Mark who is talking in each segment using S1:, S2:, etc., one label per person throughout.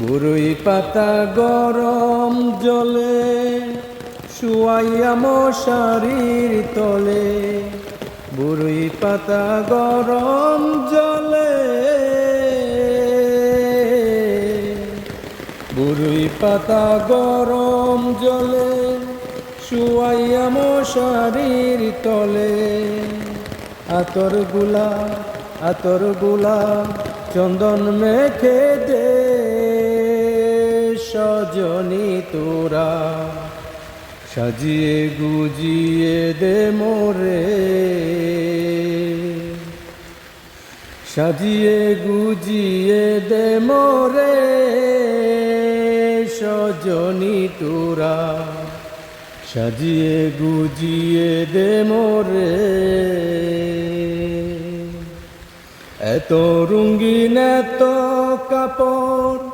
S1: বুড়ুই পাতা গরম জলে, শুয়াইয়া মশারির তলে। বুড়ুই পাতা গরম জলে বুড়ুই পাতা গরম জলে, শুয়াইয়া মশারির তলে। আতরগুলা আতরগুলা, চন্দন মেখে দে সজনি তোরা। সাজিয়ে গুজিয়ে দে মোরে। সাজিয়ে গুজিয়ে দে মোরে। সজনি তোরা। সাজিয়ে গুজিয়ে দে মোরে। এত রঙিন এত কাপড়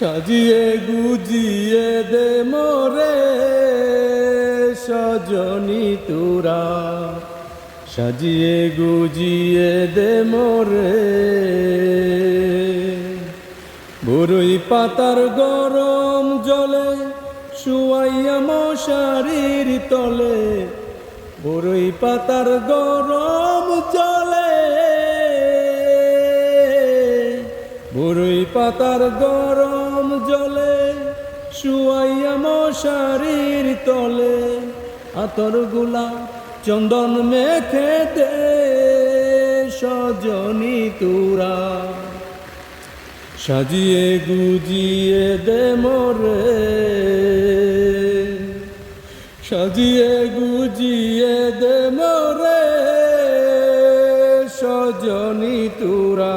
S1: সাজিয়ে গুজিয়ে দে মোরে, সজনি তোরা। সাজিয়ে গুজিয়ে দে মোরে। বড়ই পাতার গরম জলে, শুয়াইয়া মশারির তলে। বড়ই পাতার গরম জলে বড়ই পাতার গরম জলে, শুয়াইয়া মশারির তলে, আতরগুলা চন্দন মেখে দে সজনি তুরা। সাজিয়ে গুজিয়ে দে মোরে। সাজিয়ে গুজিয়ে দে মোরে সজনি তুরা।